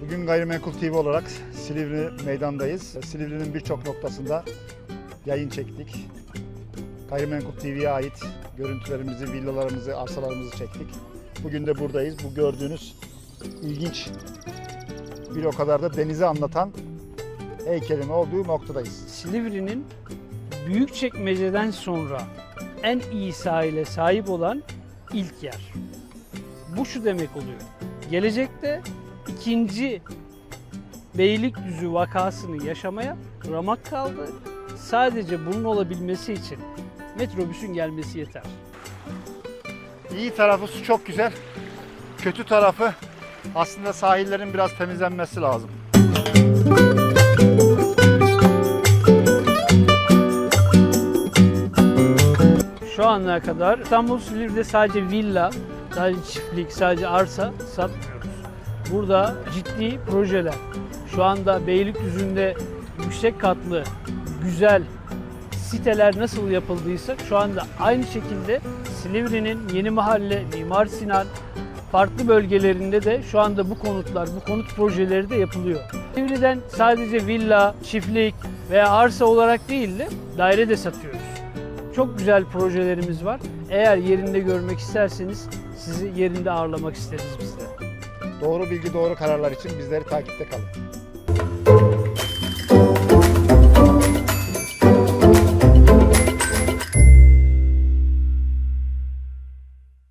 Bugün Gayrimenkul TV olarak Silivri meydandayız. Silivri'nin birçok noktasında yayın çektik. Gayrimenkul TV'ye ait görüntülerimizi, villalarımızı, arsalarımızı çektik. Bugün de buradayız. Bu gördüğünüz ilginç bir o kadar da denizi anlatan heykelin olduğu noktadayız. Silivri'nin Büyükçekmece'den sonra en iyi sahile sahip olan ilk yer. Bu şu demek oluyor. Gelecekte ikinci Beylikdüzü vakasını yaşamaya ramak kaldı. Sadece bunun olabilmesi için metrobüsün gelmesi yeter. İyi tarafı su çok güzel. Kötü tarafı aslında sahillerin biraz temizlenmesi lazım. Şu ana kadar İstanbul Silivri'de sadece villa, sadece çiftlik, sadece arsa satmıyoruz. Burada ciddi projeler. Şu anda Beylikdüzü'nde yüksek katlı, güzel siteler nasıl yapıldıysa şu anda aynı şekilde Silivri'nin Yeni Mahalle, Mimar Sinan farklı bölgelerinde de şu anda bu konutlar, bu konut projeleri de yapılıyor. Silivri'den sadece villa, çiftlik veya arsa olarak değil de daire de satıyoruz. Çok güzel projelerimiz var. Eğer yerinde görmek isterseniz sizi yerinde ağırlamak isteriz biz de. Doğru bilgi, doğru kararlar için bizleri takipte kalın.